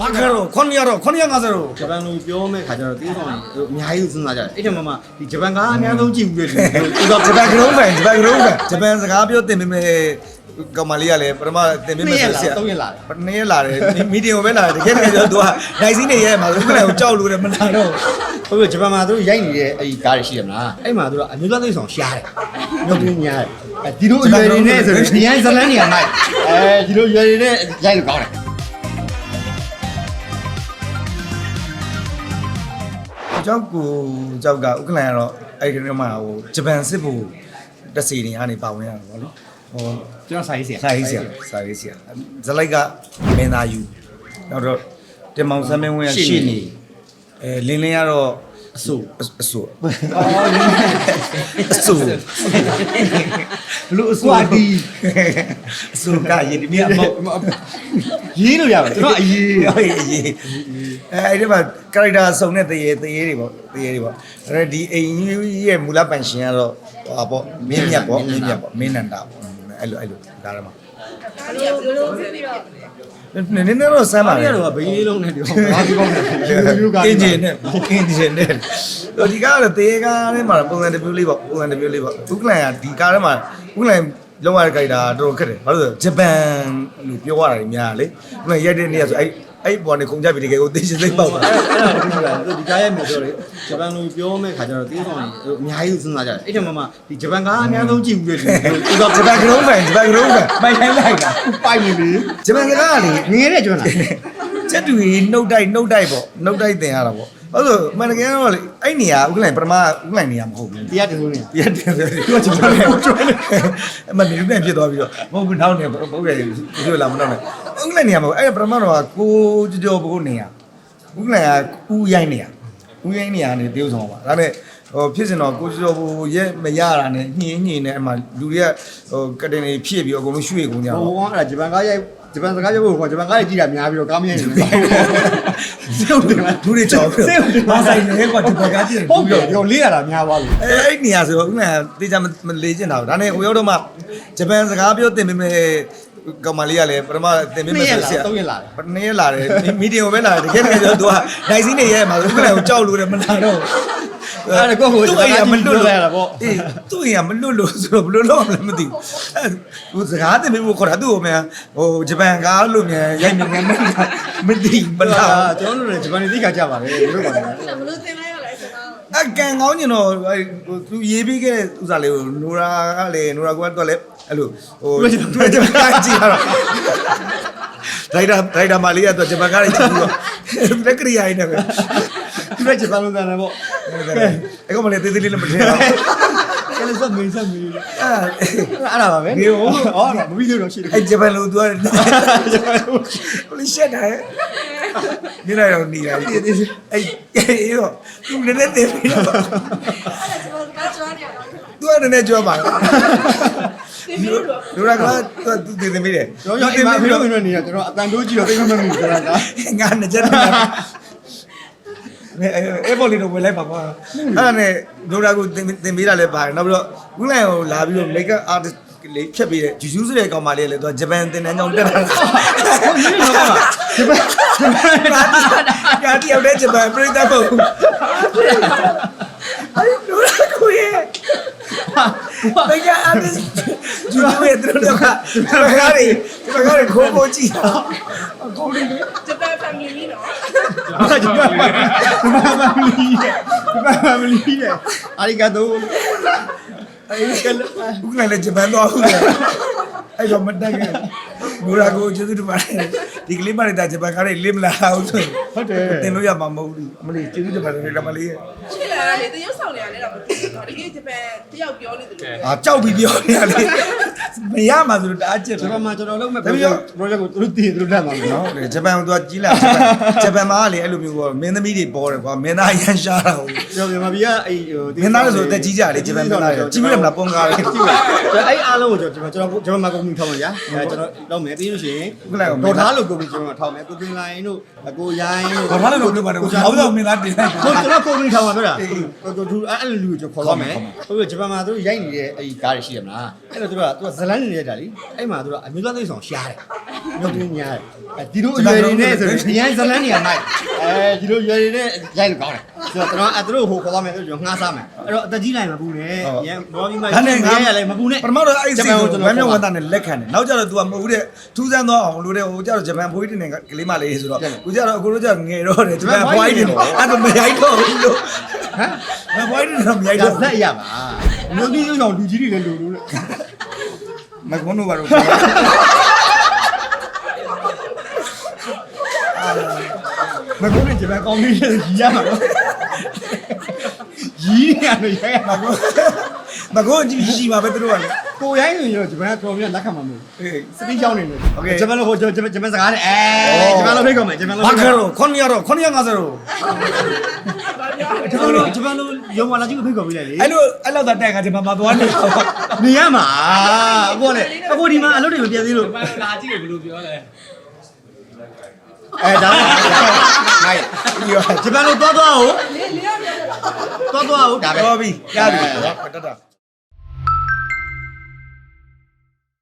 ဘာခါတော့ခွန်ရတော့ခွန်ရ50တော့ဂျပန်လိုပြောမဲ့ခါကျတော့တေးဆောင်ကြီးအများကြီးစဉ်းစားကြတယ်အဲ့ထက်မှမှဒီဂျပန်ကားအများဆုံးကြည့်ဘူးလေဒီတော့ဂျပန်ကရုံးဖန်ဂျပန်ကရုံးဖန်ဂျပန်စကားပြောတင်ပေးမယ်ကောင်မလေးကလည်းပထမတင်ပေးမယ်ဆိုဆရာ3ရက်လာတယ်ပနေ့ရက်လာတယ်မီဒီယိုပဲလာတယ်တကယ်တကယ်တော့သူကနိုင်စီးနေရဲမှာသူကလည်းကြောက်လို့လည်းမလာတော့ဟုတ်ပြီဂျပန်မှာသူတို့ရိုက်နေတဲ့အဲ့ဒီကားတွေရှိရမလားအဲ့မှာသူတို့အမျိုးသားသိဆောင်ရှားတယ်မျိုးပြင်းညားတယ်အဲဒီလိုအရွယ်တွေနဲ့ဆိုရင်ဒီဟန်ဇလန်နေရာမိုက်အဲဒီလိုအရွယ်တွေနဲ့ရိုက်လို့ကောင်းတယ် ကြောက်ကိုကြောက်ကဥက္ကလန်ကတော့အဲ့ဒီကမှဟိုဂျပန်စစ်ဖို့တက်စီနေကနေပါဝင်ရတာပေါ့နော်ဟိုကျွန်တော်စာရေးဆရာစာရေးဆရာစာရေးဆရာဇလိုက်ကမင်းသားယူနောက်တော့တင်မောင်ဆမ်းမင်းဝင်းကရှေ့နေအဲလင်းလင်းကတော့ အဆူအဆူအဆူလူအစွာဒီအဆူကရည်ဒီမြတ်မဟုတ်ရေးလို့ရပါကျွန်တော်အရေးအေးအေးအဲအဲ့ဒီမှာ character စုံတဲ့တရေတရေတွေပေါ့တရေတွေပေါ့အဲဒီအိမ်ကြီးရဲ့မူလပန်ရှင်ကတော့ဟောပေါ့မင်းမြတ်ပေါ့မင်းမြတ်ပေါ့မင်းနန္ဒပေါ့အဲ့လိုအဲ့လိုဒါရမှာအဲ့ဒီကဘယ်လိုလုပ်နေလဲ နည်းနည်းတော့စမ်းပါလေအဲ့တော့ဘင်းလေးလုံးနဲ့ဒီဘာဒီပေါင်းနဲ့ယူကအင်ဂျင်နဲ့အင်ဂျင်နဲ့ဒီကားကတေးကားထဲမှာပုံစံတစ်မျိုးလေးပေါ့ပုံစံတစ်မျိုးလေးပေါ့ဥက္ကလန်ကဒီကားထဲမှာဥက္ကလန်လုံးဝတဲ့ character တော်တော်ခက်တယ်ဘာလို့လဲဂျပန်လို့ပြောရတာကြီးများလေဥက္ကလန်ရက်တဲ့နေ့ကဆိုအဲ့ အဲ့ပေါ်နေခုံကြပြီတကယ်ကိုသိချင်စိတ်ပေါက်တာအဲ့ဒါဒီဒီကားရဲ့မြေပြောလေဂျပန်လိုပြောမဲ့ခါကျတော့တေးဆောင်ကြီးအများကြီးစဉ်းစားကြတယ်အဲ့ထက်မှမှဒီဂျပန်ကားအများဆုံးကြည့်ဘူးလေဒီတော့ဂျပန်ကရုံးဖန်ဂျပန်ကရုံးဖန်မိုက်တိုင်းလိုက်တာပိုက်နေပြီဂျပန်ကကားကလေငငယ်တဲ့ကျွမ်းလားချက်တူကြီးနှုတ်တိုက်နှုတ်တိုက်ပေါ့နှုတ်တိုက်တင်ရတာပေါ့ အဲ့လိုမန်နကန်ကတော့လေအဲ့နေရာဥက္ကလန်ပထမဥက္ကလန်နေရာမဟုတ်ဘူးတရားတူနေပြတ်တယ်ဆိုတော့ကျွန်တော်လည်းကျွမ်းတယ်အမနေနေဖြစ်သွားပြီးတော့မဟုတ်ဘူးနောက်နေပုတ်ခဲ့တယ်ပြောလာမနောက်နေဥက္ကလန်နေရာမဟုတ်အဲ့ပထမတော့ကိုကြောကြောဘိုးနေရာဥက္ကလန်ကဥရိုင်းနေရာဥရိုင်းနေရာနေတေးဥဆောင်ပါဒါနဲ့ဟိုဖြစ်စင်တော့ကိုကြောကြောဘိုးရဲ့မရတာနဲ့ညင်းညင်းနဲ့အမှလူတွေကဟိုကတင်လေးဖြစ်ပြီးအကုန်လုံးရွှေ့ကုန်ကြဟိုတော့ကအဲ့ဒါဂျပန်ကားရိုက် ဂျပန်စကားပြောဖို့ကဂျပန်ကားရိုက်ကြည့်တာများပြီးတော့ကားမရိုက်နေဘူးစေုပ်တယ်လားလူတွေကြောက်ပြီးတော့ဘာဆိုင်လဲကွာဒီဘက်ကကြည့်ဟုတ်ပြီရောလေးရတာများသွားပြီအဲအဲ့နေရာဆိုတော့ဥက္ကလန်တေးကြမလေ့ကျင့်တာဘူးဒါနဲ့ဟိုရောက်တော့မှဂျပန်စကားပြောတင်ပေးမယ်ကောင်မလေးကလည်းပထမတင်ပေးမယ်ဆိုဆရာ3ရက်လာတယ်ပနေ့ရက်လာတယ်မီဒီယိုပဲလာတယ်တကယ်တကယ်တော့သူကနိုင်စီးနေရဲမှာသူကလည်းကြောက်လို့လည်းမလာတော့ အဲ့ဒါကိုကိုသူ့အိမ်ကမလွတ်ပြောလို့ရတာပေါ့အေးသူ့အိမ်ကမလွတ်လို့ဆိုတော့ဘယ်လိုလုပ်မလဲမသိဘူးအဲဟိုစကားတင်ပေးဖို့ခေါ်တာသူ့ကိုမြန်ဟိုဂျပန်ကားလို့မြန်ရိုက်နေမြန်မသိမလာကျွန်တော်တို့လည်းဂျပန်နေသိခါကြပါလေဘယ်လိုပါလဲဘယ်လိုသင်လိုက်ရလဲဆိုတော့အကန်ကောင်းကျင်တော့သူရေးပြီးခဲ့တဲ့ဥစားလေးကိုနိုရာကလည်းနိုရာကတော့လည်းအဲ့လိုဟိုဂျပန်ကကြည့်ရတော့ဒိုင်တာဒိုင်တာမလေးကတော့ဂျပန်ကလည်းကြည့်ပြီးတော့လက်ကရိယာရင်းနဲ့ပဲ သူကဂျပန်လိုသံတယ်ပေါ့အဲ့ကောင်မလေးသေးသေးလေးလည်းမထင်တော့ကဲလည်းစက်မင်းစက်မင်းအဲ့အဲ့ဒါပါပဲဟောမပြီးလို့တော့ရှိတယ်အဲ့ဂျပန်လိုသူကဟိုလေးရှက်တာရဲ့နေလိုက်တော့နေရအဲ့အဲ့တော့သူလည်းနေသေးပြီးတော့အဲ့ဒါကျွန်တော်ကကျွမ်းနေရတော့သူကလည်းကြွားပါသင်ပြီးလို့လူရကသူသူသေးသေးမိတယ်ကျွန်တော်ရောက်အိမ်မှာဖေးလို့မင်းနေရကျွန်တော်အတန်တိုးကြည့်တော့သိမမှမမိဘူးဆိုတာကငါနဲ့ချက်တယ် အဲပေါ်လီတော့ဝယ်လိုက်ပါကွာအဲ့ဒါနဲ့ဒိုရာကိုတင်တင်ပေးတာလည်းပါတယ်နောက်ပြီးတော့ဘူးလိုင်ကိုလာပြီးတော့ make up artist လေးဖြတ်ပြီးတဲ့ဂျူဂျူးဆိုတဲ့ကောင်မလေးလည်းသူကဂျပန်တင်တန်းကြောင်းတက်တာဟုတ်ရင်းတော့ပါဂျပန်ဂျပန်ကာတီရောက်တဲ့ဂျပန်ပြည်သက်ဖို့အဲ့ဒိုရာကိုရဲ့ make up artist ဂျူဂျူးရဲ့သူတို့ကဂျပန်ကားတွေဂျပန်ကားတွေခိုးခိုးကြည့်တာခိုးလေးဂျပန် family နော်ဂျပန်ဂျပန်ဖ မလီရဲ့ဂျပန်ဖမလီရဲ့အာရီဂါတိုအဲ့ကလည်းဘူးလည်းဂျပန်သွားဘူးလေအဲ့တော့မတက်ခဲ့ဘူးရာကိုကျေးဇူးတင်ပါတယ်ဒီကလေးမလေးတာဂျပန်ကားတွေလင်းမလာဘူးဆိုဟုတ်တယ်တင်လို့ရမှာမဟုတ်ဘူးအမလေးကျေးဇူးတင်ပါတယ်ကမလေးရှင်းလာတယ်တရုပ်ဆောင်နေရတယ်တော့မသိဘူးတော့တကယ်ဂျပန်တယောက်ပြောနေတယ်လို့အာကြောက်ပြီးပြောနေရလေ မရမှာဆိုတော့တအားကျက်ဂျတယ်ပန်မှာကျွန်တော်လုပ်မဲ့ project project ကိုသူတို့တည်သူတို့လက်မှာမယ်နော် နော်ဂျပန်ကကြီးလာဂျပန်မှာလေအဲ့လိုမျိုးပေါ့မင်းသမီးတွေပေါ်တယ်ကွာမင်းသားရန်ရှားတာဟုတ်ကျွန်တော်မြန်မာပြည်ကအဲ့ဟိုမင်းသားလည်းဆိုတက်ကြီးကြတယ်ဂျပန်မင်းသားတွေကြီးမရမလားပုံကားလေးကြည့်ပါအဲ့အားလုံးကိုကျွန်တော်ကျွန်တော်ကျွန်တော်မှာကုမ္ပဏီထောက်မှာညာအဲကျွန်တော်လုပ်မယ်ပြီးလို့ရှိရင်ဒေါ်ထားလို့ကုမ္ပဏီကျွန်တော်ထောက်မယ်ကိုတင်လိုင်းတို့အကိုရိုင်းတို့ဘာမှလည်းလုပ်လို့ပါတယ်ဘာလို့မင်းသားတင်လိုက်ကျွန်တော်ကုမ္ပဏီထောက်မှာပြောတာဟိုသူအဲ့လိုလူကိုကျွန်တော်ခေါ်တော့မယ်ဟုတ်ပြီဂျပန်မှာသူတို့ရိုက်နေတဲ့အဲ့ဒီကားတွေရှိရမလားအဲ့တော့သူကသူကဇဇလန်းနေရတာလေအဲ့မှာသူကအမျိုးသားသိဆောင်ရှားတယ်မျိုးပြင်းညားတယ်အဲဒီလိုအရွယ်တွေနဲ့ဆိုတော့ဒီရိုင်းဇလန်းနေရမိုက်အဲဒီလိုရွယ်တွေနဲ့ရိုက်လို့ကောင်းတယ်ဆိုတော့ကျွန်တော်အဲ့တို့ဟိုခေါ်သွားမယ်ဆိုတော့ငှားစားမယ်အဲ့တော့အသက်ကြီးလိုက်မပူနဲ့ရန်ဘောပြီးမှဒါနဲ့ငါရလည်းမပူနဲ့ပထမတော့အဲ့ဒီစိတ်ကိုကျွန်ဝတော်မ်းမြောက်ဝမ်းသာနဲ့လက်ခံတယ်နောက်ကျတော့ तू ကမဟုတ်တဲ့ထူးဆန်းသွားအောင်လို့တဲ့ဟိုကျတော့ဂျပန်ဘွေးတင်နေကလေးမလေးဆိုတော့ကိုကျတော့အခုတို့ကျငယ်တော့တယ်ဂျပန်ဘွိုင်းတင်အဲ့တော့မရိုက်တော့ဘူးလို့ဟမ်မဘွိုင်းတင်တော့မရိုက်ဒါတော့ဇက်ရပါမျိုးပြင်းဆောင်လူကြီးတွေလည်းလူလူလေ မကွန်းတို့ဘာလို့မကွန်းနဲ့ဂျပန်ကောင်းပြီးရီရမှာတော့ရီးနေရတယ်ရိုက်ရမကွန်းမကွန်းကြည့်ရှိပါပဲတို့ကလေ ကိုရိုင်းဆိုရင်တော့ဂျပန်ကတော်တော်များလက်ခံမှာမဟုတ်ဘူးစပင်းချောင်းနေလို့ဂျပန်လိုဟိုဂျပန်စကားနဲ့အဲဂျပန်လိုဖိတ်ကောင်မယ်ဂျပန်လိုဘာကရော900ရော950ရောကျွန်တော်တို့ဂျပန်လိုရုံမလာကြည့်ဖိတ်ခေါ်ပေးလိုက်လေအဲ့လိုအဲ့လောက်သာတက်ခါဂျပန်မှာသွားနေနေရမှာအကိုလည်းအကိုဒီမှာအလုပ်တွေမပြတ်သေးလို့ဂျပန်လာကြည့်ဘယ်လိုပြောလဲအဲဒါမိုက်ဂျပန်လိုသွားသွားဟုတ်လေလေရပြတ်သွားသွားဟုတ်ဒါပဲတော်ပြီရပြီဟုတ်ကဲ့တတ်တာ